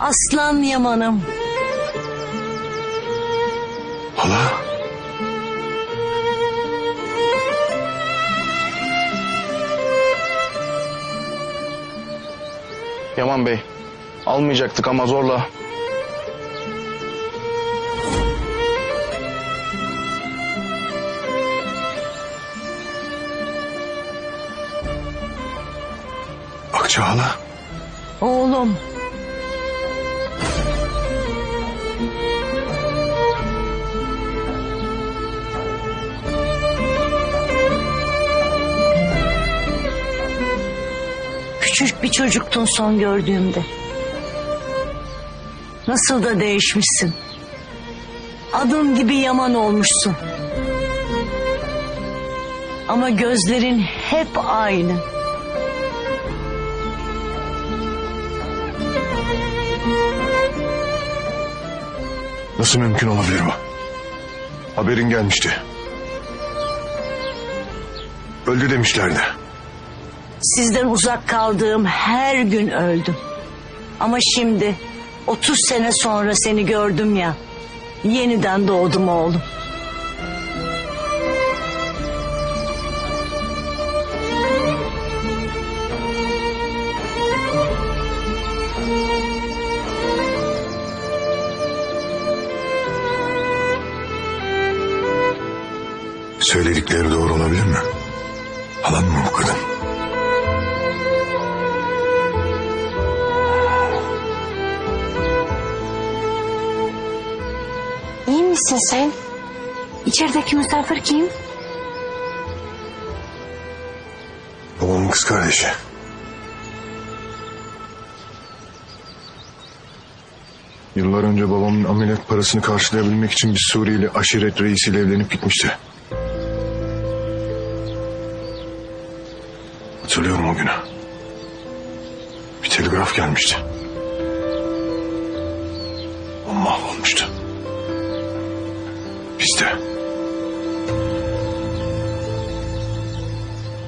Aslan Yaman'ım. Hala? Yaman Bey, almayacaktık ama zorla. Akça hala? Oğlum. Küçük bir çocuktun son gördüğümde. Nasıl da değişmişsin. Adın gibi yaman olmuşsun. Ama gözlerin hep aynı. Nasıl mümkün olabilir bu? Haberin gelmişti. Öldü demişlerdi. Sizden uzak kaldığım her gün öldüm. Ama şimdi 30 sene sonra seni gördüm ya. Yeniden doğdum oğlum. Söyledikleri doğru olabilir mi? Halan mı bu kadın? Misin sen? İçerideki misafir kim? Babamın kız kardeşi. Yıllar önce babamın ameliyat parasını karşılayabilmek için bir Suriyeli aşiret reisiyle evlenip gitmişti. Hatırlıyorum o günü. Bir telgraf gelmişti.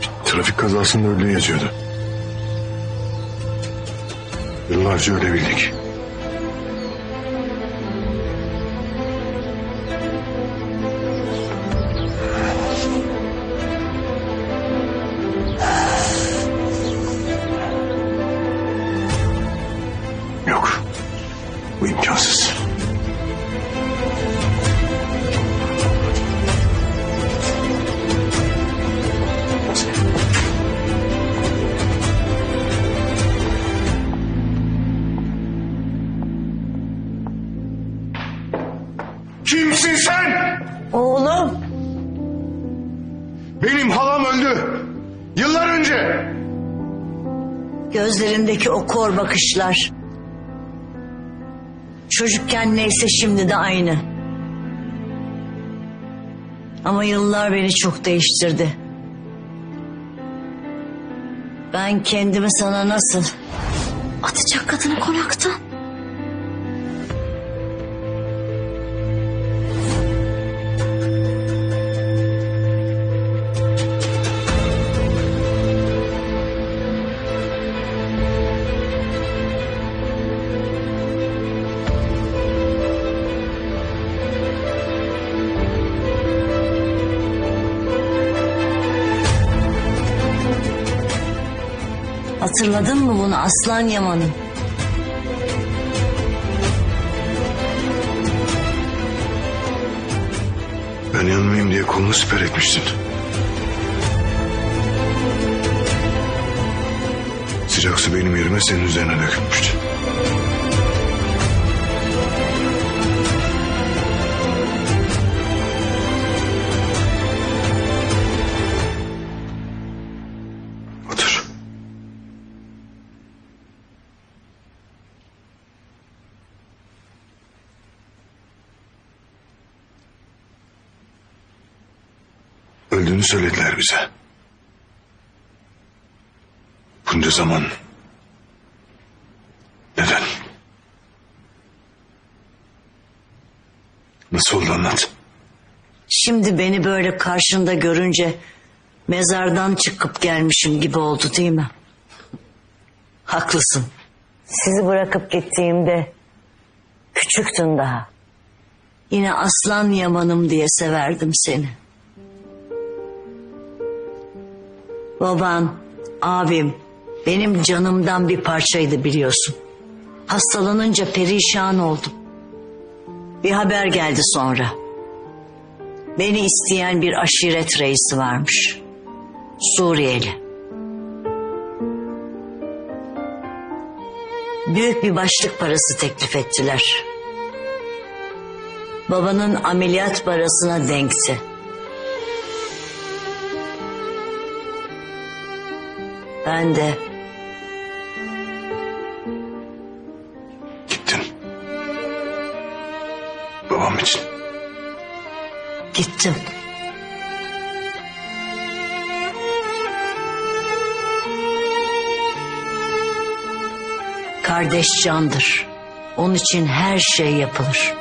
Bir trafik kazasında öldüğü yazıyordu. Yıllarca öyle bildik. Gözlerindeki o kor bakışlar. Çocukken neyse şimdi de aynı. Ama yıllar beni çok değiştirdi. Ben kendimi sana nasıl Atacak kadını konaktan. Hatırladın mı bunu Aslan Yaman'ım? Ben yanmayayım diye kolunu siper etmiştin. Sıcak su benim yerime senin üzerine dökülmüştü. Öldüğünü söylediler bize. Bunca zaman neden? Nasıl oldu anlat. Şimdi beni böyle karşında görünce mezardan çıkıp gelmişim gibi oldu değil mi? Haklısın. Sizi bırakıp gittiğimde küçüktün daha. Yine aslan yamanım diye severdim seni. Baban, abim benim canımdan bir parçaydı biliyorsun. Hastalanınca perişan oldum. Bir haber geldi sonra. Beni isteyen bir aşiret reisi varmış. Suriyeli. Büyük bir başlık parası teklif ettiler. Babanın ameliyat parasına denkti. Ben de Gittin. Babam için. gittim. Kardeş candır. Onun için her şey yapılır.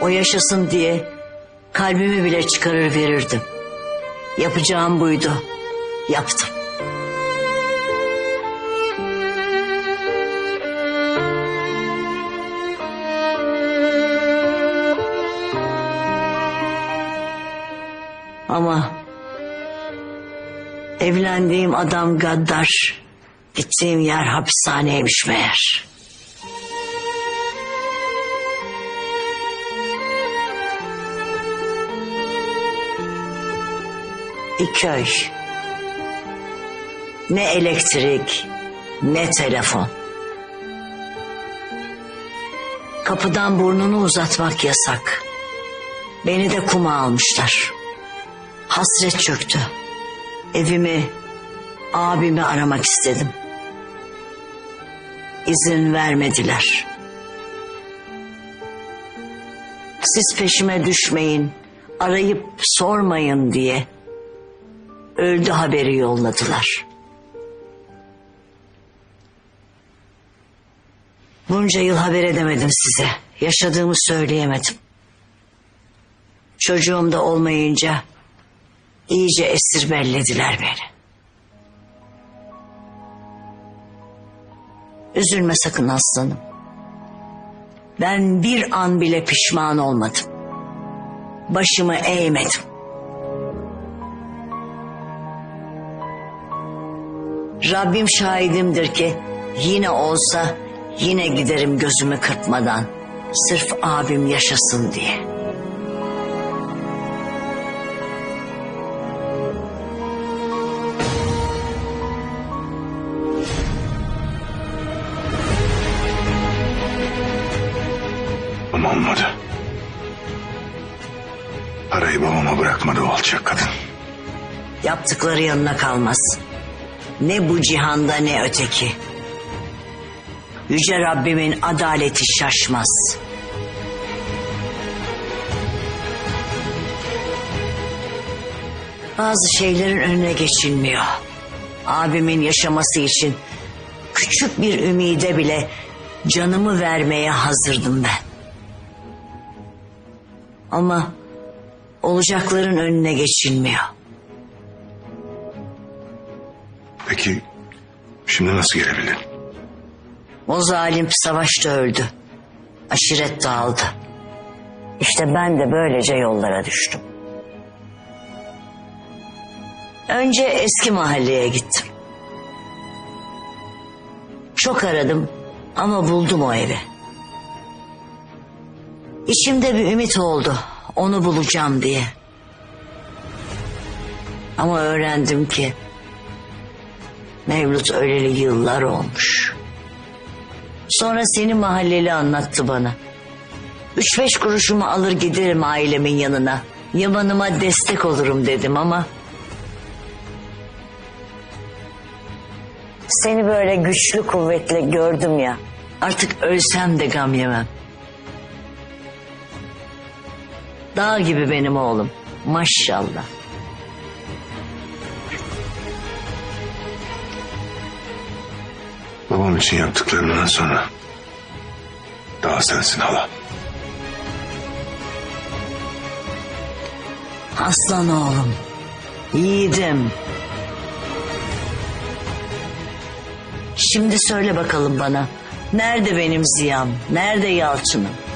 O yaşasın diye kalbimi bile çıkarır verirdim. Yapacağım buydu. Yaptım. Ama evlendiğim adam gaddar. Gittiğim yer hapishaneymiş meğer. Bir köy. Ne elektrik, ne telefon. Kapıdan burnunu uzatmak yasak. Beni de kuma almışlar. Hasret çöktü. Evimi, abimi aramak istedim. İzin vermediler. Siz peşime düşmeyin, arayıp sormayın diye öldü haberi yolladılar. Bunca yıl haber edemedim size. Yaşadığımı söyleyemedim. Çocuğum da olmayınca iyice esir bellediler beni. Üzülme sakın aslanım. Ben bir an bile pişman olmadım. Başımı eğmedim. Rabbim şahidimdir ki yine olsa yine giderim gözümü kırpmadan. Sırf abim yaşasın diye. Ama olmadı. Parayı babama bırakmadı o alçak kadın. Yaptıkları yanına kalmaz. Ne bu cihanda ne öteki. Yüce Rabbimin adaleti şaşmaz. Bazı şeylerin önüne geçilmiyor. Abimin yaşaması için küçük bir ümide bile canımı vermeye hazırdım ben. Ama olacakların önüne geçilmiyor. Peki şimdi nasıl gelebildin? O zalim savaşta öldü. Aşiret dağıldı. İşte ben de böylece yollara düştüm. Önce eski mahalleye gittim. Çok aradım ama buldum o evi. İçimde bir ümit oldu onu bulacağım diye. Ama öğrendim ki Mevlüt öleli yıllar olmuş. Sonra seni mahalleli anlattı bana. Üç beş kuruşumu alır giderim ailemin yanına. Yamanıma destek olurum dedim ama... Seni böyle güçlü kuvvetli gördüm ya. Artık ölsem de gam yemem. Dağ gibi benim oğlum. Maşallah. Babam için yaptıklarından sonra daha sensin hala. Aslan oğlum. Yiğidim. Şimdi söyle bakalım bana. Nerede benim Ziya'm? Nerede Yalçın'ım?